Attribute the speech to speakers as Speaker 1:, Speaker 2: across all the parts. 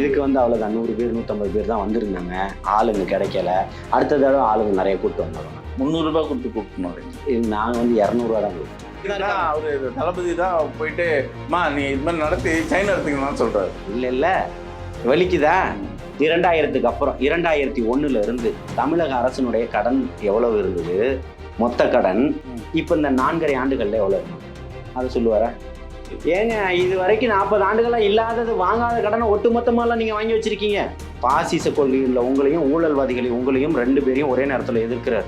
Speaker 1: இதுக்கு வந்து அவ்வளோதான் நூறு பேர் நூற்றம்பது பேர் தான் வந்திருந்தாங்க. ஆளுங்க கிடைக்கல. அடுத்த தடவை ஆளுங்க நிறைய கூப்பிட்டு வந்தாங்க.
Speaker 2: முந்நூறு ரூபாய் கொடுத்து கூப்பிடணும்
Speaker 1: இது நாங்கள் வந்து இரநூறுவா தான் கொடுத்தோம்.
Speaker 2: அவரு தளபதி தான் போயிட்டு மா நீ இது மாதிரி நடத்தி சைனா எடுத்துக்கணும்னு சொல்றாரு.
Speaker 1: இல்லை இல்லை. வலிக்குதா? இரண்டாயிரத்துக்கு அப்புறம் இரண்டாயிரத்தி ஒண்ணுல இருந்து தமிழக அரசினுடைய கடன் எவ்வளவு இருந்தது? மொத்த கடன். இப்போ இந்த நான்கரை ஆண்டுகள்ல எவ்வளவு? இருக்கும் அதை சொல்லுவாரா? ஏங்க இது வரைக்கும் நாற்பது ஆண்டுகளாக இல்லாதது வாங்காத கடனை ஒட்டுமொத்தமாலாம் நீங்கள் வாங்கி வச்சிருக்கீங்க. பாசிச கொள்கையில் உங்களையும் ஊழல்வாதிகளையும் உங்களையும் ரெண்டு பேரையும் ஒரே நேரத்தில் எதிர்க்கிறார்.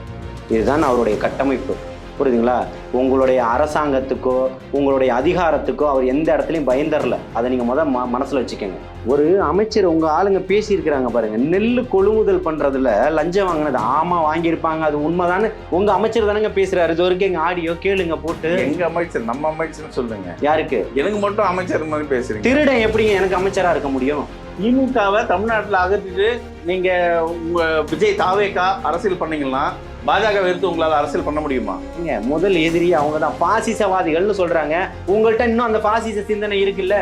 Speaker 1: இதுதான் அவருடைய கட்டமைப்பு. புரியுதுங்களா? உங்களுடைய அரசாங்கத்துக்கோ உங்களுடைய அதிகாரத்துக்கோ அவர் எந்த இடத்துலையும் பயந்தரல. அதை நீங்கள் முத ம மனசில் வச்சுக்கோங்க. ஒரு அமைச்சர் உங்கள் ஆளுங்க பேசியிருக்கிறாங்க பாருங்க. நெல் கொள்முதல் பண்ணுறதுல லஞ்சம் வாங்கினது ஆமாம் வாங்கியிருப்பாங்க. அது உண்மைதானே உங்கள் அமைச்சர் தானங்க பேசுகிறாரு இது வரைக்கும் எங்கள் ஆடியோ கேளுங்க போட்டு.
Speaker 2: எங்க அமைச்சர்? நம்ம அமைச்சர்னு சொல்லுங்க.
Speaker 1: யாருக்கு?
Speaker 2: எனக்கு மட்டும் அமைச்சர் மாதிரி பேசுறீங்க.
Speaker 1: திருடன் எப்படிங்க எனக்கு அமைச்சராக இருக்க முடியும்?
Speaker 2: திமுகவை தமிழ்நாட்டுல அகற்றிட்டு நீங்க உங்க விஜய் தாவேக்கா அரசியல் பண்ணீங்கன்னா பாஜக எடுத்து உங்களால அரசியல் பண்ண முடியுமா?
Speaker 1: ஏங்க, முதல் எதிரி அவங்க தான் பாசிசவாதிகள்னு சொல்றாங்க. உங்கள்கிட்ட இன்னும் அந்த பாசிச சிந்தனை இருக்குல்ல?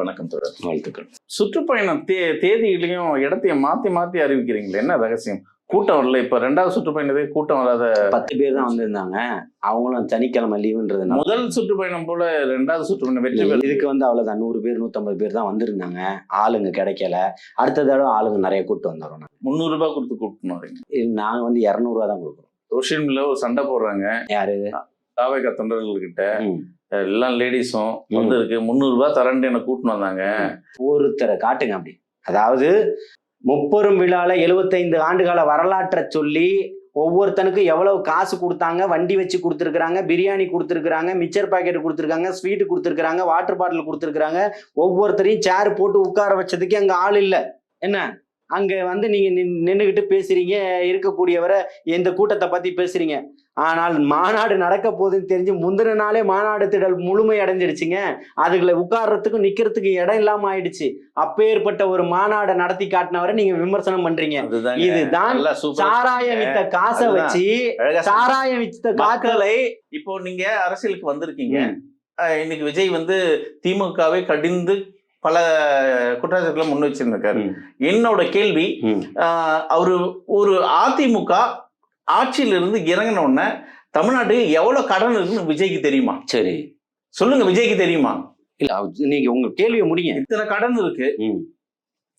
Speaker 2: வணக்கம் தொடர்
Speaker 1: வாழ்த்துக்கள்.
Speaker 2: சுற்றுப்பயணம் தே தேதிகளையும் இடத்தையும் மாத்தி மாத்தி அறிவிக்கிறீங்களே. என்ன ரகசியம்? கூட்டம் வரல. இப்ப ரெண்டாவது சுற்றுப்பயணத்துக்கு கூட்டம் வராத
Speaker 1: பத்து பேர் தான் வந்திருந்தாங்க. அவங்களும் சனிக்கிழமை லீவுன்றதுனால.
Speaker 2: முதல் சுற்றுப்பயணம் போல ரெண்டாவது சுற்றுப்பயணம் வெற்றி பெற
Speaker 1: இதுக்கு வந்து அவ்வளவுதான். நூறு பேர் நூத்தம்பது பேர் தான் வந்திருந்தாங்க. ஆளுங்க கிடைக்கல. அடுத்த தடவை ஆளுங்க நிறைய கூட்டு வந்துடுறோம் நாங்க.
Speaker 2: முந்நூறு ரூபாய் கொடுத்து கூட்டணும் வரீங்க.
Speaker 1: இது நாங்க வந்து இரநூறுவா தான் கொடுக்குறோம்.
Speaker 2: சோஷியல் மீடியால ஒரு சண்டை போடுறாங்க.
Speaker 1: யாரு?
Speaker 2: தாவேக்கா தொண்டர்கள் கிட்ட
Speaker 1: ம்.
Speaker 2: எல்லாம் லேடிஸும். வந்து இருக்கு முந்நூறு ரூபாய் தரேன்ட்டு என்ன கூட்டின்னு வந்தாங்க.
Speaker 1: ஒருத்தரை காட்டுங்க அப்படி. அதாவது முப்பெரும் விழால எழுபத்தைந்து ஆண்டுகால வரலாற்றை சொல்லி ஒவ்வொருத்தனுக்கும் எவ்வளவு காசு கொடுத்தாங்க வண்டி வச்சு கொடுத்துருக்குறாங்க பிரியாணி கொடுத்துருக்குறாங்க மிச்சர் பாக்கெட் கொடுத்துருக்காங்க ஸ்வீட் கொடுத்துருக்குறாங்க வாட்டர் பாட்டில் கொடுத்துருக்குறாங்க. ஒவ்வொருத்தரையும் சேர் போட்டு உட்கார வச்சதுக்கு அங்கே ஆள் இல்லை. என்ன? அங்கே வந்து நீங்கள் நின்றுக்கிட்டு பேசுறீங்க இருக்கக்கூடியவரை இந்த கூட்டத்தை பற்றி பேசுறீங்க. ஆனால் மாநாடு நடக்க போகுதுன்னு தெரிஞ்சு முந்தின நாளே மாநாடு திடல் முழுமை அடைஞ்சிடுச்சுங்க. அதுகளை உட்கார்றதுக்கும் நிக்கிறதுக்கு இடம் இல்லாம ஆயிடுச்சு. அப்பேற்பட்ட ஒரு மாநாடை நடத்தி காட்டினவரை நீங்க விமர்சனம் பண்றீங்க. இதுதான் சாராயம் வித்த காசை. வச்சு சாராயம் வித்த காக்க
Speaker 2: மக்களை இப்போ நீங்க அரசியலுக்கு வந்திருக்கீங்க. இன்னைக்கு விஜய் வந்து திமுகவை கடிந்து பல குற்றச்சாட்டுகளை முன் வச்சிருந்திருக்காரு. என்னோட கேள்வி அவரு ஒரு அதிமுக ஆட்சியில இருந்து இறங்கின உடனே தமிழ்நாட்டுக்கு எவ்வளவு கடன் இருக்குன்னு விஜய்க்கு தெரியுமா?
Speaker 1: சரி.
Speaker 2: சொல்லுங்க விஜய்க்கு தெரியுமா?
Speaker 1: இல்ல நீங்க உங்க கேள்வியை முடிங்க.
Speaker 2: இத்தனை கடன் இருக்கு.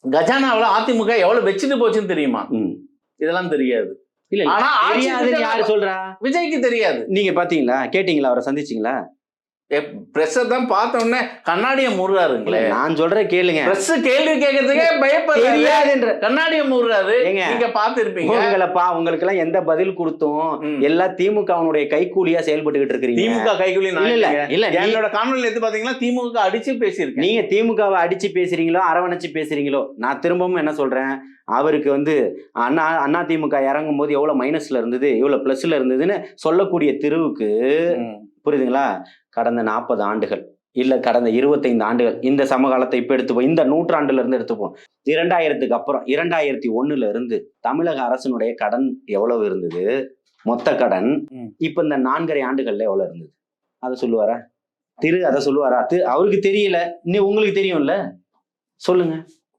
Speaker 2: கஜானாவுல அதிமுக எவ்வளவு வச்சுட்டு போச்சுன்னு தெரியுமா. இதெல்லாம் தெரியாது.
Speaker 1: இல்ல.
Speaker 2: ஆனா
Speaker 1: தெரியாதுன்னு யாரு சொல்றா?
Speaker 2: விஜய்க்கு தெரியாது.
Speaker 1: நீங்க பாத்தீங்களா? கேட்டீங்களா? அவரை சந்திச்சீங்களா?
Speaker 2: பிரஸ் தான் பார்த்த உடனே கண்ணாடிய மூடுறாருங்களே.
Speaker 1: நான் சொல்றேன் கேளுங்க.
Speaker 2: பிரஸ் கேள்வி கேட்கறதுக்கே பயப்படுறாரு.
Speaker 1: தெரியாதுன்ற.
Speaker 2: கண்ணாடிய மூடுறாரு. நீங்க பார்த்திருப்பீங்க.
Speaker 1: உங்களப்பா உங்களுக்கு எல்லாம் எந்த பதில் கொடுத்தோம்
Speaker 2: ம்.
Speaker 1: எல்லாம் திமுகவுடைய கைக்கூலியா செயல்பட்டுக்கிட்டு இருக்கிறீங்க.
Speaker 2: திமுக கைகுலி
Speaker 1: இல்ல இல்ல
Speaker 2: என்னோட காணொலி எடுத்து பாத்தீங்கன்னா திமுக அடிச்சு பேசியிருக்கேன்.
Speaker 1: நீங்க திமுகவை அடிச்சு பேசுறீங்களோ அரவணைச்சு பேசுறீங்களோ நான் திரும்பவும் என்ன சொல்றேன்? அவருக்கு வந்து அண்ணா அண்ணா திமுக இறங்கும் போது எவ்வளவு மைனஸ்ல இருந்தது எவ்வளவு பிளஸ்ல இருந்ததுன்னு சொல்லக்கூடிய திருவுக்கு. புரியுதுங்களா? கடந்த நாற்பது ஆண்டுகள் இல்ல கடந்த இருபத்தைந்து ஆண்டுகள் இந்த சமகாலத்தை இப்ப எடுத்துப்போம். இந்த நூற்றாண்டுல இருந்து எடுத்துப்போம். இரண்டாயிரத்துக்கு அப்புறம் இரண்டாயிரத்தி ஒண்ணுல இருந்து தமிழக அரசினுடைய கடன் எவ்வளவு இருந்தது? மொத்த கடன். இப்ப இந்த நான்கரை ஆண்டுகள்ல எவ்வளவு இருந்தது? அதை சொல்லுவாரா? திரு அதை சொல்லுவாரா? திரு அவருக்கு தெரியல. இன்னும் உங்களுக்கு தெரியும்ல. சொல்லுங்க.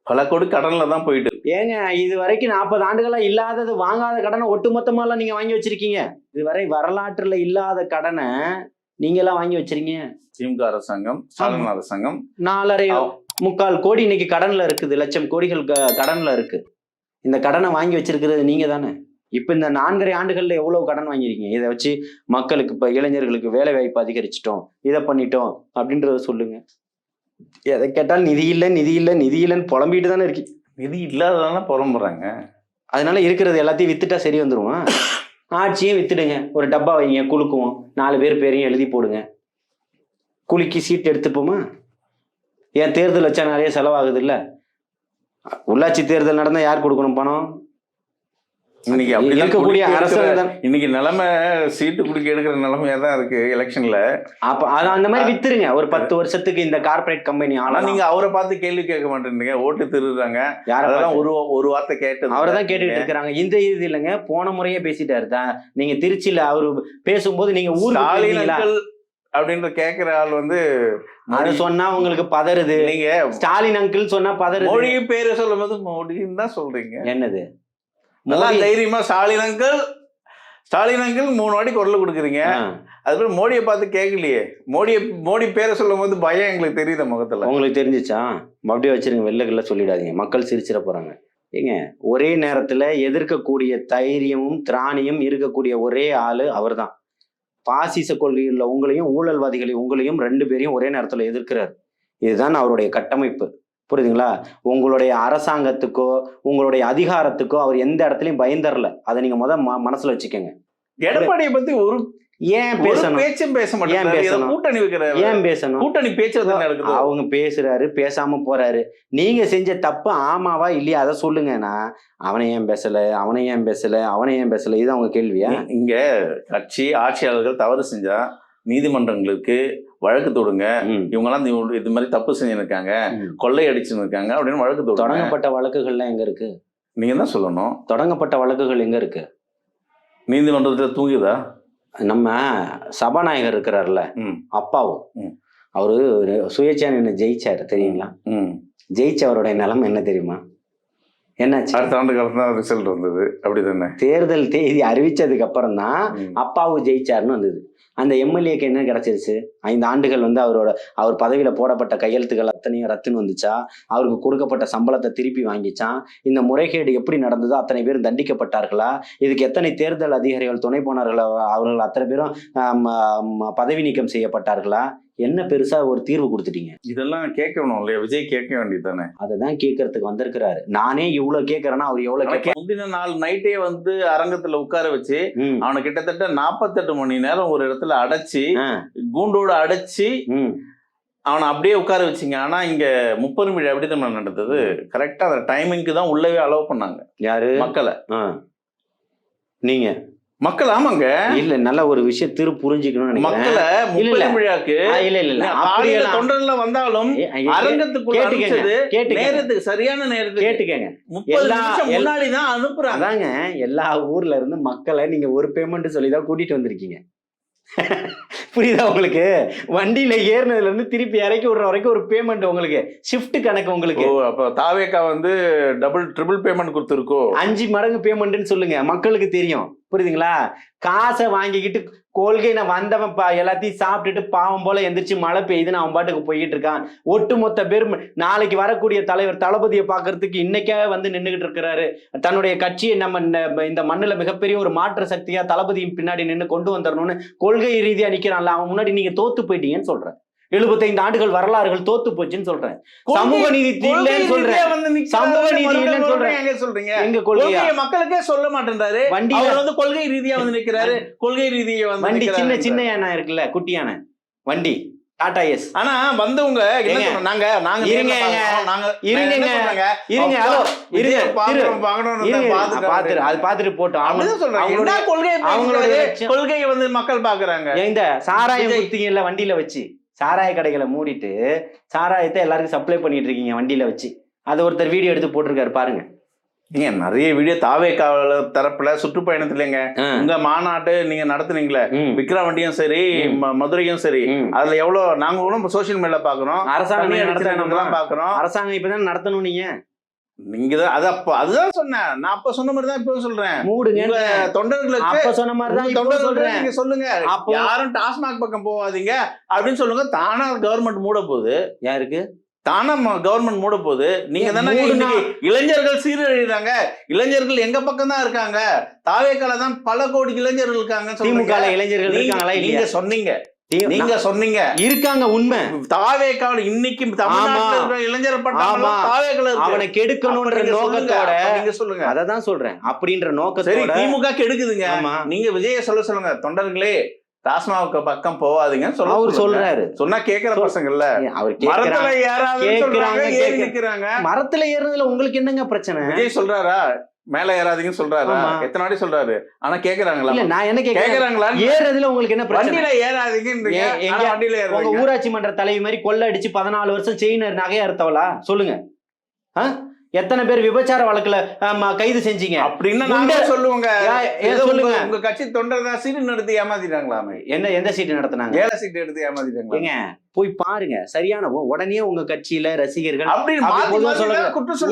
Speaker 2: பல கோடி கடன்ல தான் போயிட்டு
Speaker 1: ஏங்க இது வரைக்கும் நாற்பது ஆண்டுகளா இல்லாதது வாங்காத கடனை ஒட்டுமொத்தமாலாம் நீங்க வாங்கி வச்சிருக்கீங்க. இதுவரை வரலாற்றுல இல்லாத கடனை நீங்க எல்லாம் வாங்கி வச்சிருக்கீங்க
Speaker 2: திமுக அரசாங்கம் ஸ்டாலின் அரசாங்கம்.
Speaker 1: நாலரை. முக்கால் கோடி இன்னைக்கு கடன்ல இருக்குது. லட்சம் கோடிகள் கடன்ல இருக்கு. இந்த கடனை வாங்கி வச்சிருக்கிறது நீங்க தானே. இப்ப இந்த நான்கரை ஆண்டுகள்ல எவ்வளவு கடன் வாங்கியிருக்கீங்க? இதை வச்சு மக்களுக்கு இப்ப இளைஞர்களுக்கு வேலை வாய்ப்பு அதிகரிச்சிட்டோம். இதை பண்ணிட்டோம். அப்படின்றத சொல்லுங்க. எதை கேட்டாலும் நிதி இல்லை நிதி இல்லை நிதி இல்லைன்னு புலம்பிட்டு தானே இருக்கீங்க.
Speaker 2: நிதி இல்லாததான புறம்புறாங்க
Speaker 1: அதனால இருக்கிறது எல்லாத்தையும் வித்துட்டா சரி வந்துருமா? ஆட்சியும் வித்துடுங்க. ஒரு டப்பா வைங்க குலுக்குவோம். நாலு பேர் பேரையும் எழுதி போடுங்க. குலுக்கி சீட் எடுத்துப்போமா? ஏன் தேர்தல் வச்சா நிறைய செலவாகுது இல்லை உள்ளாட்சி தேர்தல் நடந்தால் யார் கொடுக்கணும் பணம்?
Speaker 2: இன்னைக்கு அப்படிதான்
Speaker 1: இருக்கக்கூடிய அரசு.
Speaker 2: இன்னைக்கு நிலைமை சீட்டு குடிக்க எடுக்கிற நிலைமையா தான் இருக்கு எலெக்ஷன்ல.
Speaker 1: அப்ப அது அந்த மாதிரி வித்துருங்க. ஒரு பத்து வருஷத்துக்கு இந்த கார்ப்பரேட் கம்பெனி
Speaker 2: ஆனா நீங்க அவரை பார்த்து கேள்வி கேட்க மாட்டேன்றீங்க. ஓட்டு திருடுறாங்க.
Speaker 1: யார
Speaker 2: அதெல்லாம் ஒரு ஒரு வார்த்தை கேட்டு
Speaker 1: அவரை தான் கேட்டுக்கிட்டு இருக்கிறாங்க. இந்த இது இல்லைங்க. போன முறையே பேசிட்டாரு தான். நீங்க திருச்சியில அவரு பேசும்போது நீங்க?
Speaker 2: அங்கிள் அப்படின்ற கேக்குற ஆள் வந்து
Speaker 1: அது சொன்னா உங்களுக்கு பதறுது.
Speaker 2: நீங்க
Speaker 1: ஸ்டாலின் அங்கிள் சொன்னா பதறுது.
Speaker 2: மோடி பேரை சொல்லும் போது மோடின்னு தான் சொல்றீங்க.
Speaker 1: என்னது?
Speaker 2: நல்லா தைரியமா ஸ்டாலின் அங்கிள் ஸ்டாலின் அங்கிள் மூணு வாட்டி குரல் கொடுக்குறீங்க. அதுக்கப்புறம் மோடியை பார்த்து கேட்கலையே. மோடியை மோடி பேரை சொல்லும் போது பயம் எங்களுக்கு தெரியுது முகத்துல.
Speaker 1: உங்களுக்கு தெரிஞ்சுச்சா? அப்படியே வச்சிருங்க வெள்ளை கல்ல சொல்லிடாதீங்க. மக்கள் சிரிச்சிட போறாங்க. ஏங்க ஒரே நேரத்துல எதிர்க்கக்கூடிய தைரியமும் திராணியும் இருக்கக்கூடிய ஒரே ஆளு அவர்தான். பாசிச கொள்கையில் உங்களையும் ஊழல்வாதிகளை உங்களையும் ரெண்டு பேரையும் ஒரே நேரத்துல எதிர்க்கிறார். இதுதான் அவருடைய கட்டமைப்பு. புரியுதுங்களா? உங்களுடைய அரசாங்கத்துக்கோ உங்களுடைய அதிகாரத்துக்கோ அவர் எந்த இடத்துலயும் பயந்தரல. அதை நீங்க முத ம- மனசுல வச்சுக்கோங்க.
Speaker 2: எடப்பாடியை பத்தி ஒரு
Speaker 1: ஏன் பேசணும்?
Speaker 2: பேச்சும் பேச
Speaker 1: ஏன்
Speaker 2: மாட்டேன்
Speaker 1: பேசணும்?
Speaker 2: கூட்டணி வைக்கிற
Speaker 1: ஏன் பேசணும்?
Speaker 2: கூட்டணி பேச்சு நடக்குது.
Speaker 1: அவங்க பேசுறாரு பேசாம போறாரு. நீங்க செஞ்ச தப்பு ஆமாவா இல்லையா? அதை சொல்லுங்கன்னா அவனை ஏன் பேசல? அவனை ஏன் பேசல? அவனை ஏன் பேசல? இது அவங்க கேள்வியா?
Speaker 2: இங்க கட்சி ஆட்சியாளர்கள் தவறு செஞ்சா நீதிமன்றங்களுக்கு வழக்கு தொடுங்க. இவங்கெல்லாம் இது- மாதிரி தப்பு செஞ்சுருக்காங்க. கொள்ளை அடிச்சுன்னு இருக்காங்க அப்படின்னு வழக்கு தொடுங்க.
Speaker 1: தொடங்கப்பட்ட வழக்குகள்லாம் எங்க இருக்கு?
Speaker 2: நீங்க தான் சொல்லணும்?
Speaker 1: தொடங்கப்பட்ட வழக்குகள் எங்க இருக்கு?
Speaker 2: நீதிமன்றத்துல தூங்குதா
Speaker 1: நம்ம சபாநாயகர் இருக்கிறார்ல அப்பாவும். அவரு ஒரு சுயேட்சையா நின்று ஜெயிச்சாரு தெரியுங்களா? ஜெயிச்சவருடைய நிலைமை என்ன தெரியுமா? என்னாச்சு?
Speaker 2: அடுத்த ஆண்டு காலத்துல தான் ரிசல்ட் வந்தது.
Speaker 1: தேர்தல் தேதி அறிவிச்சதுக்கு அப்புறம் தான். அப்பாவு ஜெயிச்சாருன்னு வந்தது. அந்த எம்எல்ஏக்கு என்ன கிடைச்சிருச்சு? ஐந்து ஆண்டுகள் வந்து அவரோட அவர் பதவியில போடப்பட்ட கையெழுத்துக்கள் அத்தனையும் ரத்துன்னு வந்துச்சா? அவருக்கு கொடுக்கப்பட்ட சம்பளத்தை திருப்பி வாங்கிச்சான் இந்த முறைகேடு எப்படி நடந்ததோ அத்தனை பேரும் தண்டிக்கப்பட்டார்களா? இதுக்கு எத்தனை தேர்தல் அதிகாரிகள் துணை போனார்களா? அவர்கள் அத்தனை பேரும் பதவி நீக்கம் செய்யப்பட்டார்களா? என்ன பெருசா ஒரு தீர்வு கொடுத்துட்டீங்க?
Speaker 2: இதெல்லாம் கேட்கணும் இல்லையா? விஜய் கேட்க வேண்டியது தானே
Speaker 1: அதை தான் கேட்கறதுக்கு வந்திருக்கிறாரு. நானே இவ்வளவு கேட்கறேன்னா அவர் எவ்வளவு
Speaker 2: முந்தின நாள் நைட்டே வந்து அரங்கத்துல உட்கார வச்சு அவனை கிட்டத்தட்ட நாற்பத்தெட்டு மணி நேரம் ஒரு இடத்துல அடைச்சி
Speaker 1: ஆ,
Speaker 2: கூண்டோட அடைச்சி. அவனை அப்படியே உட்கார வச்சிங்க. ஆனா இங்க முப்பது மணி அப்படி தான் நடந்தது? கரெக்டா அந்த டைமிங்க்கு தான் உள்ளவே அலோவ் பண்ணாங்க.
Speaker 1: யாரு?
Speaker 2: மக்களை.
Speaker 1: நீங்க?
Speaker 2: மக்கள் ஆமாங்க.
Speaker 1: இல்ல நல்ல ஒரு விஷயம் திரு புரிஞ்சுக்கணும்னு
Speaker 2: மக்களை. முப்பது விழாக்கு
Speaker 1: இல்ல இல்ல இல்ல.
Speaker 2: தொண்டர்ல வந்தாலும் அரங்கத்துக்குள்ள
Speaker 1: கேட்டுக்கங்க
Speaker 2: நேரத்துக்கு சரியான நேரத்துக்கு.
Speaker 1: கேட்டுக்கங்க.
Speaker 2: முன்னாடி தான் அனுப்புறாங்க.
Speaker 1: அதாங்க எல்லா ஊர்ல இருந்து மக்களை நீங்க ஒரு பேமெண்ட் சொல்லி தான் கூட்டிட்டு வந்திருக்கீங்க. புரியுதா உங்களுக்கு? வண்டியில ஏறினதுல இருந்து திருப்பி இறக்கி விடுற வரைக்கும் ஒரு பேமெண்ட் உங்களுக்கு. ஷிஃப்ட் கணக்கு உங்களுக்கு.
Speaker 2: அப்ப தாவேக்கா வந்து டபுள் ட்ரிபிள் பேமெண்ட் கொடுத்துருக்கோ?
Speaker 1: அஞ்சு மடங்கு பேமெண்ட்னு சொல்லுங்க. மக்களுக்கு தெரியும். புரியுதுங்களா? காசை வாங்கிக்கிட்டு கொள்கையின வந்தவன் பா எல்லாத்தையும் சாப்பிட்டுட்டு பாவம் போல எந்திரிச்சு மழை பெய்யுதுன்னு அவன் பாட்டுக்கு போய்கிட்டு இருக்கான். ஒட்டுமொத்த பேரும் நாளைக்கு வரக்கூடிய தலைவர் தளபதியை பார்க்கறதுக்கு இன்னைக்கே வந்து நின்றுகிட்டு இருக்கிறாரு. தன்னுடைய கட்சியை நம்ம இந்த மண்ணுல மிகப்பெரிய ஒரு மாற்று சக்தியா தளபதியின் பின்னாடி நின்று கொண்டு வந்துடணும்னு கொள்கை ரீதியா நிக்கிறான்ல. அவன் முன்னாடி நீங்க தோத்து போயிட்டீங்கன்னு சொல்றேன் எழுபத்தைந்து ஆண்டுகள் வரலாறுகள் தோத்து போச்சுன்னு சொல்றேன். சமூக நீதி இல்லைன்னு சொல்றேன். சமூக நீதி இல்லைன்னு சொல்றேன்.
Speaker 2: எங்க சொல்றீங்க?
Speaker 1: எங்க கொள்கையா?
Speaker 2: மக்களுக்கே சொல்ல மாட்டேன்றாரு. அவர் வந்து கொள்கை ரீதியா வந்து நிக்கிறாரு. கொள்கை ரீதியா வந்து
Speaker 1: வண்டி சின்ன. சின்ன யானை இருக்குல்ல குட்டி யானை. வண்டி. டாடா எஸ்.
Speaker 2: ஆனா வந்தவங்க? நாங்க நாங்க
Speaker 1: இருங்க.
Speaker 2: நாங்க
Speaker 1: இருங்க,
Speaker 2: சொல்றேங்க?
Speaker 1: இருங்க ஹலோ இருங்க பாத்துரு அது பாத்துட்டு போட்டோம். அவங்க
Speaker 2: அப்படிதான் சொல்றேன்.
Speaker 1: அவங்களுடைய-
Speaker 2: என்ன கொள்கையை
Speaker 1: அவங்களுடைய
Speaker 2: வந்து மக்கள் பாக்குறாங்க
Speaker 1: இந்த சாராயம்
Speaker 2: விஜய்.
Speaker 1: குடுத்தீங்கல்ல வண்டியில வச்சு? சாராய கடைகளை மூடிட்டு சாராயத்தை எல்லாருக்கும் சப்ளை பண்ணிட்டு இருக்கீங்க வண்டியில வச்சு. அது ஒருத்தர் வீடியோ எடுத்து போட்டிருக்காரு பாருங்க.
Speaker 2: நீங்க நிறைய வீடியோ தாவே காவல தரப்புல சுற்றுப்பயணத்துலங்க. உங்க மாநாட்டு நீங்க நடத்துனீங்களே. விக்ரவாண்டியும் சரி மதுரையும் சரி. அதுல எவ்வளவு நாங்க கூட சோசியல் மீடியால பாக்குறோம்
Speaker 1: அரசாங்கம்
Speaker 2: பாக்குறோம்
Speaker 1: அரசாங்கம் இப்பதான் நடத்தணும் நீங்க?
Speaker 2: நீங்க தான் அது அப்ப அதுதான் சொன்னேன். நான் அப்ப சொன்ன மாதிரி தான் இப்போ சொல்றேன்.
Speaker 1: மூடுங்க.
Speaker 2: தொண்டர்களுக்கு
Speaker 1: அப்ப சொன்ன மாதிரி தான்
Speaker 2: தொண்டர்களுக்கு
Speaker 1: சொல்றேன்.
Speaker 2: நீங்க சொல்லுங்க.
Speaker 1: அப்போ-
Speaker 2: யாரும் டாஸ்மாக் பக்கம் போகாதீங்க. அப்படின்னு சொல்லுங்க தானா கவர்மெண்ட் மூட போகுது
Speaker 1: யாருக்கு
Speaker 2: தானா கவர்மெண்ட் மூட போகுது நீங்க தானே இளைஞர்கள் சீரழிறாங்க இளைஞர்கள் எங்க பக்கம் தான் இருக்காங்க? தாவேக்கால தான் பல கோடி இளைஞர்கள் இருக்காங்க
Speaker 1: திமுக இளைஞர்கள் இருக்காங்களா
Speaker 2: நீங்க சொன்னீங்க. நீங்க சொன்னீங்க.
Speaker 1: இருக்காங்க உண்மை.
Speaker 2: தாவேக்கால இன்னைக்கு தமிழ்நாட்டுல இளைஞர் பட்டம். தாவேக்கால
Speaker 1: அவனை கெடுக்கணும்ன்ற
Speaker 2: அப்ப நீங்க சொல்லுங்க.
Speaker 1: நோக்கத்தோட
Speaker 2: நீங்க சொல்லுங்க.
Speaker 1: அததான் சொல்றேன். அப்படின்ற
Speaker 2: சரி
Speaker 1: நோக்கத்தோட
Speaker 2: திமுக கெடுக்குதுங்க நீங்க விஜய சொல்ல சொல்லுங்க. தொண்டர்களே டாஸ்மாவுக்கு பக்கம் போகாதீங்கன்னு சொல்ல
Speaker 1: அவர். சொல்றாரு.
Speaker 2: சொன்னா கேக்குற பசங்கள்ல.
Speaker 1: அவர்
Speaker 2: மரத்துல
Speaker 1: கேக்குறாங்க
Speaker 2: ஏறாதுன்னு
Speaker 1: கேக்குறாங்க,
Speaker 2: சொல்றாங்க ஏறி
Speaker 1: கேக்குறாங்க.
Speaker 2: நிக்கிறாங்க.
Speaker 1: மரத்துல ஏறுனதுல உங்களுக்கு என்னங்க பிரச்சனை?
Speaker 2: விஜய் சொல்றாரா? மேல ஏறாதீங்கன்னு சொல்றாரு. எத்தனை வாட்டி சொல்றாரு? ஆனா கேக்குறாங்களா?
Speaker 1: நான் என்ன
Speaker 2: கேக்குறாங்களா
Speaker 1: ஏறதுல உங்களுக்கு என்ன பிரச்சனை?
Speaker 2: வண்டியில ஏறாதீங்கன்றீங்க.
Speaker 1: ஏ- எங்க-
Speaker 2: ஆனா வண்டியில
Speaker 1: உங்க
Speaker 2: ஏறாதீங்க
Speaker 1: ஊராட்சி மன்ற தலைவி மாதிரி கொள்ள அடிச்சு பதினாலு வருஷம் செயின் நகையா இருத்தவளா சொல்லுங்க? எத்தனை பேர் விபச்சார வழக்குல கைது செஞ்சீங்க?
Speaker 2: அப்படின்னு. நாங்க சொல்லுவோங்க.
Speaker 1: சொல்லுங்க.
Speaker 2: உங்க- கட்சி தொண்டர் தான் சீட்டு நடத்தி ஏமாத்திட்டாங்களாமே.
Speaker 1: என்ன எந்த சீட்டு நடத்துனாங்க?
Speaker 2: ஏழை சீட்டு எடுத்து ஏமாத்திட்டாங்களா?
Speaker 1: ஏங்க போய் பாருங்க. சரியான உடனே உங்க கட்சியில ரசிகர்கள்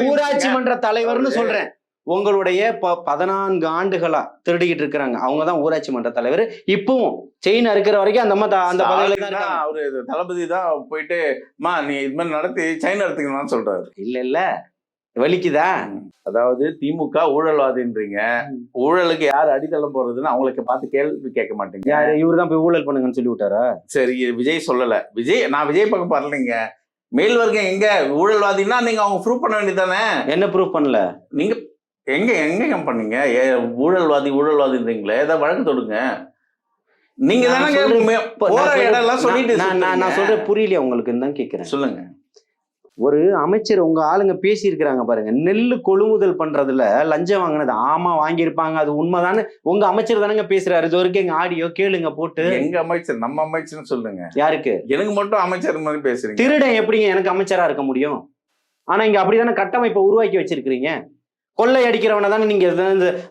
Speaker 1: ஊராட்சி மன்ற தலைவர்னு சொல்றேன். உங்களுடைய ப- பதினான்கு ஆண்டுகளா திருடிக்கிட்டு இருக்கிறாங்க. அவங்க தான் ஊராட்சி மன்ற தலைவர். இப்பவும் செயின் அறுக்கிற வரைக்கும் அந்த த- அந்த
Speaker 2: அவரு தளபதி தான். போயிட்டு மா நீ இது மாதிரி நடத்தி சைனா எடுத்துக்கணும்னு சொல்றாரு.
Speaker 1: இல்ல இல்ல. வலிக்குதா?
Speaker 2: அதாவது திமுக ஊழல்வாதின்றீங்க. ஊழலுக்கு யார் அடித்தளம் போறதுன்னு அவங்களுக்கு பார்த்து கேள்வி கேட்க மாட்டீங்க.
Speaker 1: யாரு? இவரு தான் போய் ஊழல் பண்ணுங்கன்னு சொல்லி விட்டாரா?
Speaker 2: சரி விஜய் சொல்லல. விஜய் நான் விஜய் பக்கம் வரலைங்க. மேல் வர்க்கம் எங்க? ஊழல்வாதின்னா நீங்க அவங்க ப்ரூவ் பண்ண வேண்டியதானே
Speaker 1: என்ன ப்ரூஃப் பண்ணல?
Speaker 2: நீங்க எங்க எங்க பண்ணீங்க? ஏ, ஊழல்வாதி ஊழல்வாதின்றீங்களே. ஏதாவது வழக்கு தொடுங்க. நீங்க
Speaker 1: நான். சொல்றது புரியலையா உங்களுக்கு தான் கேக்குறேன்.
Speaker 2: சொல்லுங்க.
Speaker 1: ஒரு அமைச்சர் உங்க ஆளுங்க பேசி இருக்கிறாங்க பாருங்க. நெல்லு கொள்முதல் பண்றதுல லஞ்சம் வாங்கினது ஆமா வாங்கியிருப்பாங்க. அது உண்மைதானே உங்க அமைச்சர் தானங்க பேசுறாரு. இது வரைக்கும் எங்க ஆடியோ. கேளுங்க போட்டு.
Speaker 2: எங்க அமைச்சர்? நம்ம அமைச்சர்னு சொல்லுங்க.
Speaker 1: யாருக்கு?
Speaker 2: எனக்கு மட்டும் அமைச்சர் மாதிரி பேசுறீங்க.
Speaker 1: திருடன் எப்படிங்க எனக்கு அமைச்சரா இருக்க முடியும்? ஆனா இங்க அப்படிதானே கட்டமைப்பை உருவாக்கி வச்சிருக்கிறீங்க? கொள்ளை அடிக்கிறவனை தானே நீங்க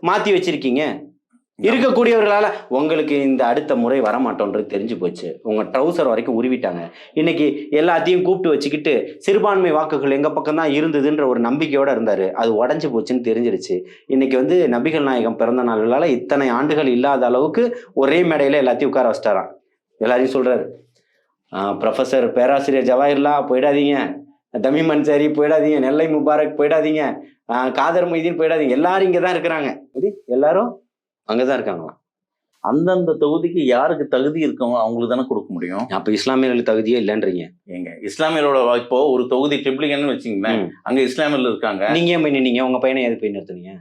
Speaker 1: மாத்தி வச்சிருக்கீங்க? இருக்கக்கூடியவர்களால உங்களுக்கு இந்த அடுத்த முறை வரமாட்டோன்றது தெரிஞ்சு போச்சு. உங்க ட்ரௌசர் வரைக்கும் உருவிட்டாங்க. இன்னைக்கு எல்லாத்தையும் கூப்பிட்டு வச்சுக்கிட்டு சிறுபான்மை வாக்குகள் எங்க பக்கம் தான் இருந்ததுன்ற ஒரு நம்பிக்கையோட இருந்தாரு. அது உடஞ்சு போச்சுன்னு தெரிஞ்சிருச்சு. இன்னைக்கு வந்து நபிகள் நாயகம் பிறந்த நாள்களால இத்தனை ஆண்டுகள் இல்லாத அளவுக்கு ஒரே மேடையில எல்லாத்தையும் உட்கார வச்சிட்டாராம். எல்லாரையும் சொல்றாரு ப்ரொஃபசர் பேராசிரியர் ஜவாஹர்லா போயிடாதீங்க. தமிம் அன்சாரி போயிடாதீங்க நெல்லை முபாரக் போயிடாதீங்க காதர் மொய்தீன் போயிடாதீங்க. எல்லாரும் இங்கே தான் இருக்கிறாங்க. எப்படி? எல்லாரும் அங்கே தான் இருக்காங்களாம்
Speaker 2: அந்தந்த தொகுதிக்கு யாருக்கு தகுதி இருக்கோ அவங்களுக்கு தானே கொடுக்க முடியும்.
Speaker 1: அப்போ இஸ்லாமியர்களுக்கு தகுதியே இல்லைன்றீங்க.
Speaker 2: எங்க இஸ்லாமியரோட இப்போ ஒரு தொகுதி ட்ரிப்ளிகன்னு வச்சுங்களேன். அங்க இஸ்லாமியர்கள் இருக்காங்க.
Speaker 1: நீங்க ஏன் போய் நின்னீங்க? உங்க பையனை எது போய் நிறுத்துனீங்க?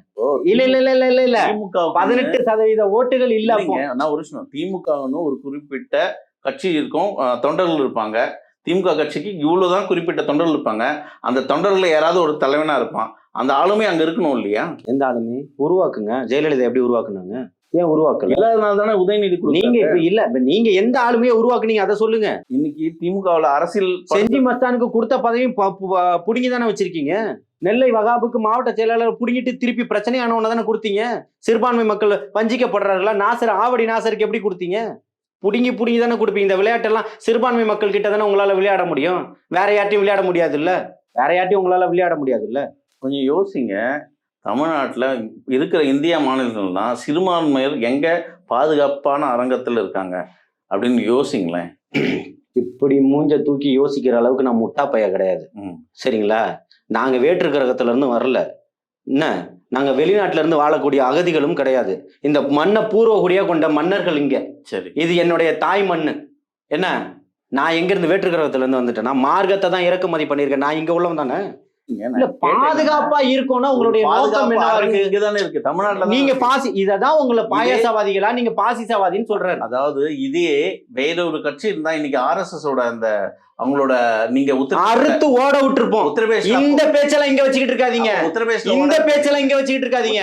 Speaker 1: இல்ல இல்ல இல்ல இல்ல இல்ல.
Speaker 2: திமுக
Speaker 1: பதினெட்டு சதவீத ஓட்டுகள் இல்ல
Speaker 2: நான் ஒரு விஷயம் திமுகன்னு ஒரு குறிப்பிட்ட கட்சி இருக்கும் தொண்டர்கள் இருப்பாங்க. திமுக கட்சிக்கு இவ்வளவுதான் குறிப்பிட்ட தொண்டர்கள் இருப்பாங்க. அந்த தொண்டர்கள் யாராவது ஒரு தலைவனா இருப்பான். அந்த ஆளுமே அங்க இருக்கணும் இல்லையா?
Speaker 1: எந்த ஆளுமே? உருவாக்குங்க. ஜெயலலிதா எப்படி உருவாக்குனாங்க? ஏன் உருவாக்கல?
Speaker 2: இல்லாதனால தானே உதயநிதி
Speaker 1: நீங்க இப்ப இல்ல நீங்க எந்த ஆளுமையை உருவாக்குனீங்க? அதை சொல்லுங்க.
Speaker 2: இன்னைக்கு திமுகவுல அரசியல்
Speaker 1: செஞ்சி மஸ்தானுக்கு கொடுத்த பதவியும் புடுங்கி தானே வச்சிருக்கீங்க? நெல்லை வகாபுக்கு மாவட்ட செயலாளர் புடுங்கிட்டு திருப்பி பிரச்சனையானவன தானே கொடுத்தீங்க? சிறுபான்மை மக்கள் வஞ்சிக்கப்படுறார்களா? நாசர் ஆவடி நாசருக்கு எப்படி கொடுத்தீங்க? புடுங்கி புடுங்கி தானே கொடுப்பீங்க. இந்த விளையாட்டெல்லாம் சிறுபான்மை மக்கள் கிட்ட தானே உங்களால விளையாட முடியும்? வேற யார்ட்டையும் விளையாட முடியாது இல்ல வேற யார்ட்டையும் உங்களால விளையாட முடியாது இல்ல
Speaker 2: கொஞ்சம் யோசிங்க. தமிழ்நாட்டுல இருக்கிற இந்தியா மாநிலங்கள்லாம் சிறுபான்மையர் எங்க பாதுகாப்பான அரங்கத்துல இருக்காங்க? அப்படின்னு யோசிங்களேன்.
Speaker 1: இப்படி மூஞ்ச தூக்கி யோசிக்கிற அளவுக்கு நான் முட்டா பைய கிடையாது.
Speaker 2: ம்.
Speaker 1: சரிங்களா? நாங்க வேற்று கிரகத்துல இருந்து வரல. என்ன? நாங்க வெளிநாட்டுல இருந்து வாழக்கூடிய அகதிகளும் கிடையாது. இந்த மண்ணை பூர்வகுடியா கொண்ட மன்னர்கள் இங்க.
Speaker 2: சரி.
Speaker 1: இது என்னுடைய தாய் மண்ணு என்ன? நான் எங்க இருந்து வேற்று கிரகத்துல இருந்து வந்துட்டேன்? நான் மார்க்கத்தை தான் இறக்குமதி பண்ணியிருக்கேன். நான் இங்க உள்ளவன் தானே? இல்ல பாதுகாப்பா இருக்கும்னா உங்களுடைய நோக்கம் என்னவா இருக்கு
Speaker 2: இங்கதானே இருக்கு. தமிழ்நாட்டுல
Speaker 1: நீங்க. பாசி இததான் உங்களை பாயசவாதிகளா நீங்க பாசிசவாதின்னு சொல்றாரு.
Speaker 2: அதாவது இதே வேற ஒரு கட்சி இருந்தா இன்னைக்கு ஆர்எஸ்எஸ் ஓட அந்த அவங்களோட நீங்க
Speaker 1: அறுத்து ஓட விட்டுருப்போம்.
Speaker 2: உத்தரப்பிரதேஷ்ல
Speaker 1: இந்த பேச்செல்லாம் இங்க வச்சுக்கிட்டு இருக்காதீங்க.
Speaker 2: உத்தரப்பிரதேஷ்ல
Speaker 1: இந்த பேச்செல்லாம் இங்க வச்சுக்கிட்டு இருக்காதீங்க.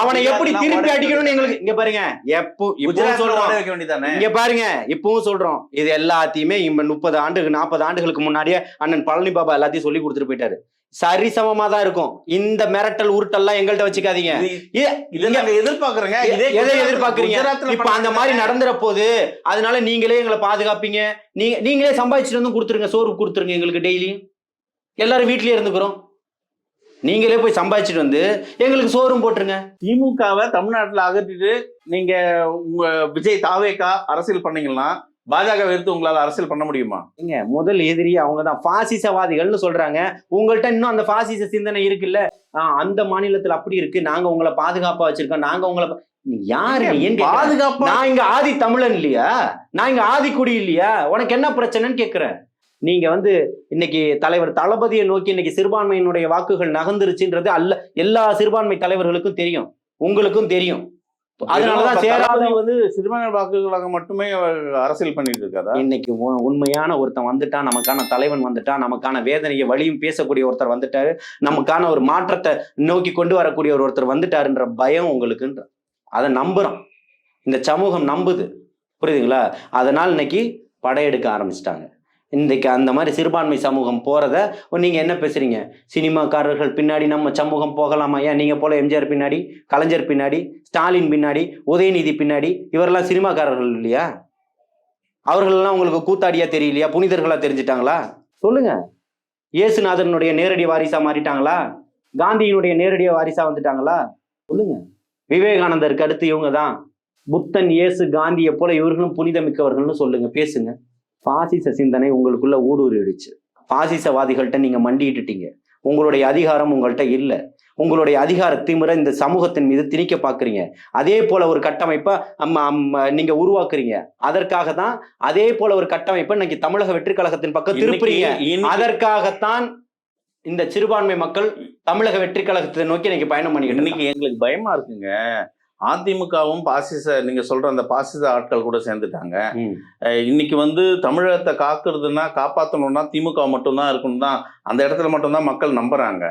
Speaker 1: அவனை எப்படி திருப்பி அடிக்கணும்னு எங்களுக்கு இங்க பாருங்க. எப்போ இப்போ
Speaker 2: குஜராத்ல ஓட
Speaker 1: சொல்றோம் இங்க பாருங்க. இப்பவும் சொல்றோம். இது எல்லாத்தையுமே இம்ப முப்பது ஆண்டுக்கு நாற்பது ஆண்டுகளுக்கு முன்னாடியே அண்ணன் பழனி பாபா எல்லாத்தையும் சொல்லி கொடுத்துட்டு போயிட்டாரு. சரிசமமா தான் இருக்கும். இந்த மிரட்டல் உருட்டெல்லாம் எங்கள்கிட்ட வச்சுக்காதீங்க.
Speaker 2: எதிர்பார்க்கறோங்க. இதே
Speaker 1: எதை எதிர்பார்க்கறீங்க? இப்ப அந்த மாதிரி. நடந்துற போது அதனால நீங்களே எங்களை பாதுகாப்பீங்க. நீங்க நீங்களே சம்பாதிச்சுட்டு வந்து கொடுத்துருங்க. சோறு கொடுத்துருங்க எங்களுக்கு டெய்லி. எல்லாரும் வீட்லயே இருந்துக்கிறோம். நீங்களே போய் சம்பாதிச்சுட்டு வந்து எங்களுக்கு சோறும் போட்டுருங்க.
Speaker 2: திமுகவை தமிழ்நாட்டுல அகற்றிட்டு நீங்க உங்க விஜய் தாவேக்கா அரசியல் பண்ணீங்கன்னா பாஜக எடுத்து உங்களால அரசியல் பண்ண முடியுமா?
Speaker 1: ஏங்க முதல் எதிரி அவங்க தான் பாசிசவாதிகள்னு சொல்றாங்க. உங்கள்ட்ட இன்னும் அந்த பாசிச சிந்தனை இருக்குல்ல? அந்த மாநிலத்துல அப்படி இருக்கு. நாங்க உங்களை பாதுகாப்பா வச்சிருக்கோம். நாங்க உங்களை யாரு?
Speaker 2: பாதுகாப்பா
Speaker 1: நான் இங்க ஆதி தமிழன் இல்லையா? நான் இங்க ஆதிக்குடி இல்லையா? உனக்கு என்ன பிரச்சனைன்னு கேக்குறேன். நீங்க வந்து இன்னைக்கு தலைவர் தளபதியை நோக்கி இன்னைக்கு சிறுபான்மையினுடைய வாக்குகள் நகர்ந்துருச்சுன்றது அல்ல எல்லா சிறுபான்மை தலைவர்களுக்கும் தெரியும். உங்களுக்கும் தெரியும். அதனாலதான் சேராத
Speaker 2: தளபதி வந்து சிறுபான்மை வாக்குகளாக மட்டுமே அரசியல் பண்ணிட்டு இருக்காரா?
Speaker 1: இன்னைக்கு உண்மையான ஒருத்தன் வந்துட்டான் நமக்கான தலைவன் வந்துட்டான் நமக்கான வேதனையை வழியும் பேசக்கூடிய ஒருத்தர் வந்துட்டாரு நமக்கான ஒரு மாற்றத்தை நோக்கி கொண்டு வரக்கூடிய ஒரு ஒருத்தர் வந்துட்டாருன்ற பயம் உங்களுக்குன்ற அதை நம்புறோம். இந்த சமூகம் நம்புது. புரியுதுங்களா? அதனால் இன்னைக்கு படையெடுக்க ஆரம்பிச்சிட்டாங்க. இன்றைக்கு அந்த மாதிரி சிறுபான்மை சமூகம் போகிறத நீங்கள் என்ன பேசுகிறீங்க சினிமாக்காரர்கள் பின்னாடி நம்ம சமூகம் போகலாமா? ஏன் நீங்கள் போல எம்ஜிஆர் பின்னாடி கலைஞர் பின்னாடி ஸ்டாலின் பின்னாடி உதயநிதி பின்னாடி இவரெல்லாம் சினிமாக்காரர்கள் இல்லையா? அவர்களெல்லாம் உங்களுக்கு கூத்தாடியா தெரியலையா? புனிதர்களாக தெரிஞ்சிட்டாங்களா? சொல்லுங்க. இயேசுநாதனுடைய நேரடி வாரிசா மாறிட்டாங்களா? காந்தியினுடைய நேரடிய வாரிசா வந்துட்டாங்களா? சொல்லுங்க. விவேகானந்தருக்கு அடுத்து இவங்க தான் புத்தன் இயேசு காந்தியை போல இவர்களும் புனிதமிக்கவர்கள்னு சொல்லுங்க பேசுங்க. பாசிச சிந்தனை உங்களுக்குள்ள ஊடுருவிடுச்சு. பாசிசவாதிகள்கிட்ட நீங்க மண்டிட்டுட்டீங்க உங்களுடைய அதிகாரம் உங்கள்கிட்ட இல்லை. உங்களுடைய அதிகார திமிர இந்த சமூகத்தின் மீது திணிக்க பாக்குறீங்க. அதே போல ஒரு கட்டமைப்பை நீங்க உருவாக்குறீங்க. அதற்காக தான் அதே போல ஒரு கட்டமைப்பை இன்னைக்கு தமிழக வெற்றி கழகத்தின் பக்கம் திருப்புறீங்க. அதற்காகத்தான் இந்த சிறுபான்மை மக்கள் தமிழக வெற்றி கழகத்தை நோக்கி இன்னைக்கு பயணம் பண்ணிக்கிட்டு.
Speaker 2: இன்னைக்கு எங்களுக்கு பயமா இருக்குங்க. அதிமுகவும் பாசிச நீங்க சொல்ற அந்த பாசிச ஆட்கள் கூட சேர்ந்துட்டாங்க. இன்னைக்கு வந்து தமிழகத்தை காக்குறதுன்னா காப்பாற்றணும்னா திமுக மட்டும்தான் இருக்கணும் தான். அந்த இடத்துல மட்டும்தான் மக்கள் நம்புறாங்க.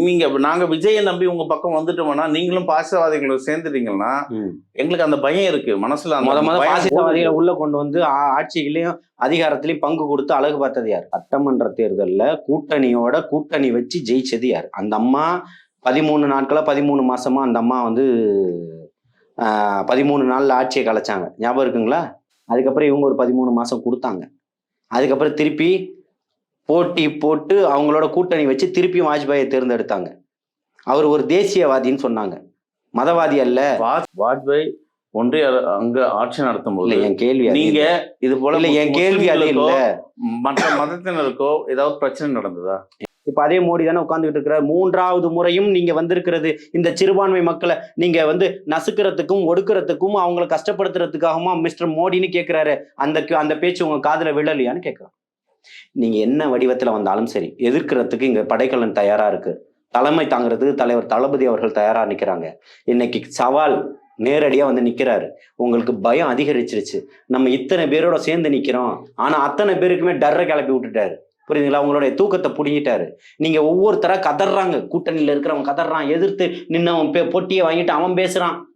Speaker 2: நீங்க நாங்க விஜயை நம்பி உங்க பக்கம் வந்துட்டோம்னா நீங்களும் பாசிசவாதிகளை சேர்ந்துட்டீங்கன்னா. எங்களுக்கு அந்த பயம் இருக்கு. மனசுல
Speaker 1: முத முத பாசிசவாதிகளை உள்ள கொண்டு வந்து ஆ- ஆட்சியிலையும் அதிகாரத்திலையும் பங்கு கொடுத்து அழகு பார்த்தது யார்? சட்டமன்ற தேர்தல்ல கூட்டணியோட கூட்டணி வச்சு ஜெயிச்சது யார்? அந்த அம்மா பதிமூணு நாட்களா பதிமூணு மாசமா அந்த அம்மா வந்து பதிமூணு நாள்ல ஆட்சியை கலைச்சாங்க. ஞாபகம் இருக்குங்களா? அதுக்கப்புறம் இவங்க ஒரு பதிமூணு மாசம் கொடுத்தாங்க. அதுக்கப்புறம் திருப்பி போட்டி போட்டு அவங்களோட கூட்டணி வச்சு திருப்பியும் வாஜ்பாயை தேர்ந்தெடுத்தாங்க. அவர் ஒரு தேசியவாதின்னு சொன்னாங்க. மதவாதி அல்ல.
Speaker 2: வாஜ்- வாஜ்பாய் ஒன்றிய அங்க ஆட்சி நடத்தும் போது
Speaker 1: என் கேள்வி
Speaker 2: நீங்க. இது போல
Speaker 1: என் கேள்வி அது இல்ல.
Speaker 2: மற்ற மதத்தினருக்கோ ஏதாவது பிரச்சனை நடந்ததா?
Speaker 1: இப்ப அதே மோடி தானே உட்கார்ந்துட்டு இருக்கிறார். மூன்றாவது முறையும் நீங்க வந்திருக்கிறது இந்த சிறுபான்மை மக்களை. நீங்க வந்து நசுக்கிறதுக்கும் ஒடுக்கிறதுக்கும் அவங்கள கஷ்டப்படுத்துறதுக்காகமா மிஸ்டர் மோடின்னு கேட்குறாரு அந்த அந்த பேச்சு உங்க காதில் விழலையான்னு கேட்கிறோம் நீங்க என்ன வடிவத்துல வந்தாலும் சரி எதிர்க்கிறதுக்கு இங்க படைக்கலன் தயாரா இருக்கு. தலைமை தாங்கிறதுக்கு தலைவர் தளபதி அவர்கள் தயாரா நிக்கிறாங்க. இன்னைக்கு சவால் நேரடியா வந்து நிக்கிறாரு. உங்களுக்கு பயம் அதிகரிச்சிருச்சு. நம்ம இத்தனை பேரோட சேர்ந்து நிக்கிறோம். ஆனா அத்தனை பேருக்குமே டர்ரை கிளப்பி விட்டுட்டாரு. புரியுதுங்களா? உங்களுடைய தூக்கத்தை புடிங்கிட்டாரு. நீங்க ஒவ்வொருத்தரா கதறாங்க கூட்டணியில இருக்கிறவன் கதறான் எதிர்த்து நின்னவன் பே- பொட்டியை வாங்கிட்டு அவன் பேசுறான்.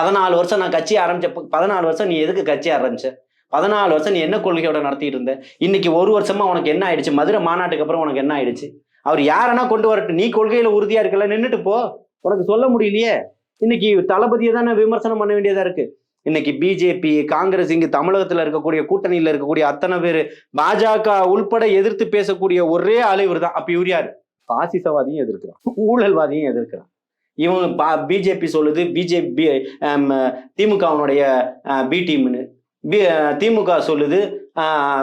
Speaker 1: பதினாலு வருஷம் நான் கட்சி ஆரம்பிச்ச பதினாலு வருஷம் நீ எதுக்கு கட்சி ஆரம்பிச்ச? பதினாலு வருஷம் நீ என்ன கொள்கையோட நடத்திட்டு இருந்த? இன்னைக்கு ஒரு வருஷமா உனக்கு என்ன ஆயிடுச்சு? மதுரை மாநாட்டுக்கு அப்புறம் உனக்கு என்ன ஆயிடுச்சு? அவர் யாரனா கொண்டு வரட்டும். நீ கொள்கையில உறுதியா இருக்கல. நின்றுட்டு போ. உனக்கு சொல்ல முடியலையே. இன்னைக்கு தளபதியை தானே விமர்சனம் பண்ண வேண்டியதா இருக்கு? இன்னைக்கு பிஜேபி காங்கிரஸ் இங்க தமிழகத்துல இருக்கக்கூடிய கூட்டணியில இருக்கக்கூடிய அத்தனை பேர் பாஜக உள்பட எதிர்த்து பேசக்கூடிய ஒரே ஆளு இவர் தான் அப்ப இவர் யாரு? பாசிசவாதியும் எதிர்க்கிறான். ஊழல்வாதியும் எதிர்க்கிறான். இவங்க பிஜேபி சொல்லுது பிஜேபி திமுகவினுடைய பி டீம்னு. பி திமுக சொல்லுது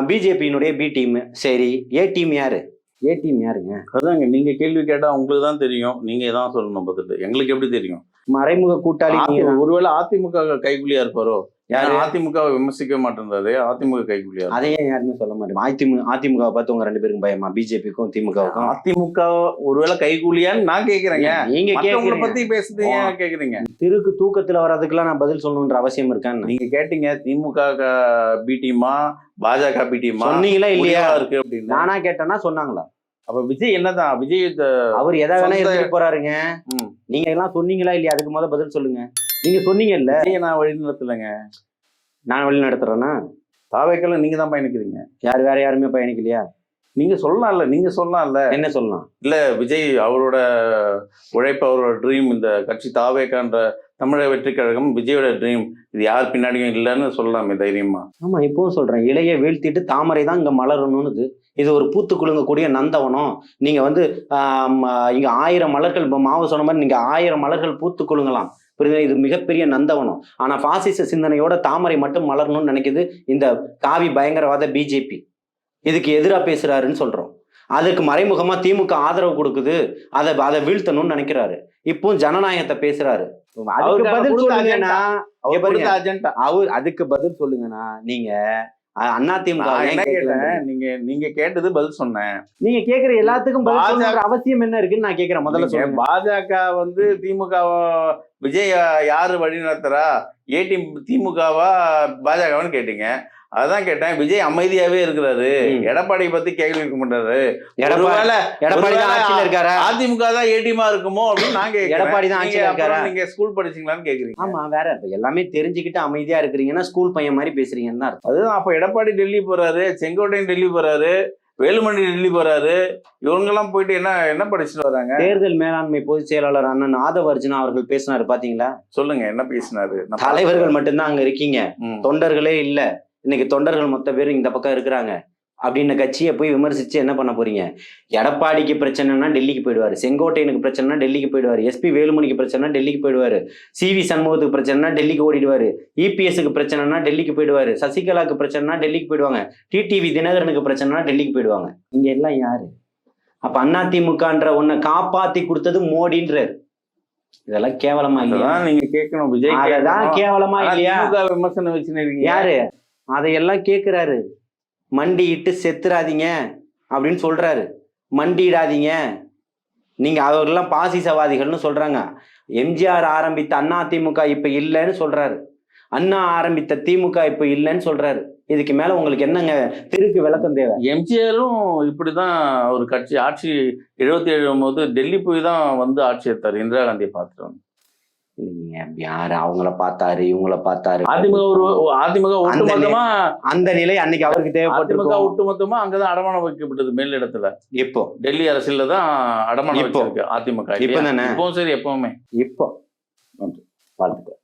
Speaker 1: பிஜேபியினுடைய பி டீம் சரி ஏ டீம். யாரு ஏ டீம் யாருங்க
Speaker 2: அதாங்க நீங்க கேள்வி கேட்டா உங்களுக்கு தான் தெரியும். நீங்க தான் சொல்லணும் பதில். எங்களுக்கு எப்படி தெரியும்?
Speaker 1: மறைமுக கூட்டாளி
Speaker 2: அதி-. ஒருவேளை அதிமுக கைக்குலியா இருப்பாரோ?
Speaker 1: யாரு?
Speaker 2: அதிமுக விமர்சிக்க மாட்டேன்றாரு. அதிமுக கைக்குலியா இருப்பாரு.
Speaker 1: அதையே யாருமே சொல்ல மாட்டோம் அதிமுக அதிமுக பார்த்து உங்க ரெண்டு பேருக்கும் பயமா? பிஜேபிக்கும் திமுகவுக்கும்?
Speaker 2: அதிமுக ஒருவேளை கைகூலியான்னு நான் கேக்குறேங்க.
Speaker 1: நீங்க கேக்குறீங்க.
Speaker 2: பத்தி பேசுறது ஏன் கேக்குறீங்க.
Speaker 1: திருக்கு தூக்கத்துல வர்றதுக்கெல்லாம் நான் பதில் சொல்லணுன்ற அவசியம் இருக்கான்னு.
Speaker 2: நீங்க கேட்டீங்க திமுக பி டீமா? பாஜக பி டீமா?
Speaker 1: சொன்னீங்களா இல்லையா?
Speaker 2: இருக்கு அப்படின்னு.
Speaker 1: நானா கேட்டேன்னா சொன்னாங்களா?
Speaker 2: அப்ப விஜய் என்னதான்? விஜய்
Speaker 1: அவர் எதை வேணா
Speaker 2: சொந்த-
Speaker 1: எடுத்துட்டு போறாருங்க. நீங்க எல்லாம் சொன்னீங்களா இல்லையா? அதுக்கு முத பதில் சொல்லுங்க. நீங்க சொன்னீங்க இல்ல.
Speaker 2: நான் வழி நடத்தலைங்க
Speaker 1: நான் வழி நடத்துறேன்னா
Speaker 2: தாவைக்கெல்லாம் நீங்க தான் பயணிக்கிறீங்க.
Speaker 1: யார் வேற யாருமே பயணிக்கலையா?
Speaker 2: நீங்க சொல்லலாம்ல நீங்க சொல்லலாம்ல.
Speaker 1: என்ன சொல்லலாம்?
Speaker 2: இல்ல விஜய் அவரோட உழைப்பு அவரோட ட்ரீம் இந்த கட்சி தாவேக்கான்ற தமிழக வெற்றி கழகம் விஜயோட ட்ரீம் இது யார் பின்னாடியும் இல்லைன்னு சொல்லலாமே தைரியமா?
Speaker 1: ஆமா இப்பவும் சொல்றேன் இலைய வீழ்த்திட்டு தாமரை தான் இங்க மலரணும்னுது. இது ஒரு பூத்து குலுங்கக்கூடிய நந்தவனம். நீங்க வந்து இங்க ஆயிரம் மலர்கள் இப்ப மாவு சொன்ன மாதிரி நீங்க ஆயிரம் மலர்கள் பூத்து குலுங்கலாம். புரியுதா இது மிகப்பெரிய நந்தவனம். ஆனா பாசிச சிந்தனையோட தாமரை மட்டும் மலரணும்னு நினைக்குது இந்த காவி பயங்கரவாத பிஜேபி இதுக்கு எதிரா பேசுறாருன்னு சொல்றோம். அதுக்கு மறைமுகமா திமுக ஆதரவு கொடுக்குது. அதை அதை வீழ்த்தணும்னு நினைக்கிறாரு. இப்போ ஜனநாயகத்தை பேசுறாரு.
Speaker 2: அவருக்கு
Speaker 1: பதில் சொல்லுங்கன்னா
Speaker 2: அவர்
Speaker 1: அதுக்கு பதில் சொல்லுங்கண்ணா. நீங்க அண்ணா திமுக
Speaker 2: நான்
Speaker 1: ஏன்
Speaker 2: என்ன
Speaker 1: கேட்கல?
Speaker 2: கேட்டேன்? நீங்க நீங்க கேட்டது பதில் சொன்னேன்.
Speaker 1: நீங்க கேக்குற எல்லாத்துக்கும் பதில் அவசியம் என்ன இருக்குன்னு நான் கேக்குறேன் முதல்ல சொல்லுங்க.
Speaker 2: பாஜக வந்து திமுக விஜய் யாரு வழி நடத்துறா ஏடி திமுகவா பாஜகவான்னு கேட்டீங்க. அதான் கேட்டேன். விஜய் அமைதியாவே இருக்கிறாரு.
Speaker 1: ம்.
Speaker 2: எடப்பாடி பத்தி கேள்வி கேட்க மாட்டாரு.
Speaker 1: எடப்பாடி எடப்பாடி தான் ஆட்சியில இருக்காரா?
Speaker 2: அதிமுக தான் ஏடிமா இருக்குமோ அப்படின்னு கேட்கிறேன்
Speaker 1: எடப்பாடி தான்
Speaker 2: நீங்க
Speaker 1: ஆட்சியில இருக்காரா?
Speaker 2: நீங்க ஸ்கூல் படிச்சீங்களான்னு கேக்குறீங்க.
Speaker 1: ஆமா வேற எல்லாமே தெரிஞ்சுக்கிட்டு அமைதியா இருக்கிறீங்கன்னா ஸ்கூல் பையன் மாதிரி பேசுறீங்கன்னு தான்.
Speaker 2: அதுதான் அப்ப எடப்பாடி டெல்லி போறாரு செங்கோட்டையன் டெல்லி போறாரு வேலுமணி டெல்லி போறாரு. இவங்க எல்லாம் போயிட்டு என்ன என்ன படிச்சுட்டு வராங்க?
Speaker 1: தேர்தல் மேலாண்மை பொதுச் செயலாளர் அண்ணன் ஆதவ அர்ஜுனா அவர்கள் பேசினாரு பாத்தீங்களா?
Speaker 2: சொல்லுங்க என்ன பேசினாரு?
Speaker 1: தலைவர்கள் மட்டும்தான் அங்க இருக்கீங்க. தொண்டர்களே இல்ல. இன்னைக்கு தொண்டர்கள் மொத்த பேர் இந்த பக்கம் இருக்கிறாங்க. அப்படின்னு கட்சியை போய் விமர்சிச்சு என்ன பண்ண போறீங்க? எடப்பாடிக்கு பிரச்சனைனா டெல்லிக்கு போயிடுவாரு. செங்கோட்டையனுக்கு பிரச்சனைனா டெல்லிக்கு போயிடுவாரு. எஸ்பி வேலுமணிக்கு பிரச்சனைனா டெல்லிக்கு போயிடுவாரு. சிவி சண்முகத்துக்கு பிரச்சனைனா டெல்லிக்கு ஓடிடுவாரு. இபிஎஸ்க்கு பிரச்சனைனா டெல்லிக்கு போயிடுவாரு. சசிகலாக்கு பிரச்சனைனா டெல்லிக்கு போயிடுவாங்க. டிடிவி தினகரனுக்கு பிரச்சனைனா டெல்லிக்கு போயிடுவாங்க. இங்க எல்லாம் யாரு? அப்ப அதிமுகன்ற ஒன்ன காப்பாத்தி கொடுத்தது மோடின்றாரு. இதெல்லாம் கேவலமா இல்லையா?
Speaker 2: நீங்க கேட்கணும். விஜய்.
Speaker 1: கேவலமா இல்லையா?
Speaker 2: விமர்சனம் வச்சுன்னு
Speaker 1: யாரு? அதையெல்லாம் கேட்குறாரு மண்டியிட்டு செத்துறாதீங்க அப்படின்னு சொல்றாரு. மண்டியிடாதீங்க நீங்க அவர்கள்லாம் பாசிசவாதிகள்னு சொல்றாங்க. எம்ஜிஆர் ஆரம்பித்த அண்ணா திமுக இப்ப இல்லைன்னு சொல்றாரு. அண்ணா ஆரம்பித்த திமுக இப்ப இல்லைன்னு சொல்றாரு. இதுக்கு மேல உங்களுக்கு என்னங்க திருக்கு விளக்கம் தேவை?
Speaker 2: எம்ஜிஆரும் இப்படிதான் ஒரு கட்சி ஆட்சி எழுபத்தி ஏழு போது டெல்லி போய் தான் வந்து ஆட்சி எடுத்தார். இந்திரா காந்தியை பார்த்துட்டு வந்து.
Speaker 1: இல்லைங்க யாரு? அவங்கள பார்த்தாரு இவங்கள பார்த்தாரு.
Speaker 2: அதிமுக ஒரு அதிமுக ஒட்டுமொத்தமா
Speaker 1: அந்த நிலை அன்னைக்கு அவருக்கு
Speaker 2: அதிமுக
Speaker 1: தேவைப்பட்டிருக்கும்
Speaker 2: ஒட்டுமொத்தமா அங்கதான் அடமானம் வைக்கப்பட்டது மேலிடத்துல
Speaker 1: இப்போ.
Speaker 2: டெல்லி அரசியல்ல தான் அடமானம்
Speaker 1: இப்போ.
Speaker 2: அதிமுக
Speaker 1: இப்போ? தானே?
Speaker 2: இப்பவும் சரி எப்பவுமே.
Speaker 1: இப்போ. நன்றி. வாழ்த்துக்கள்.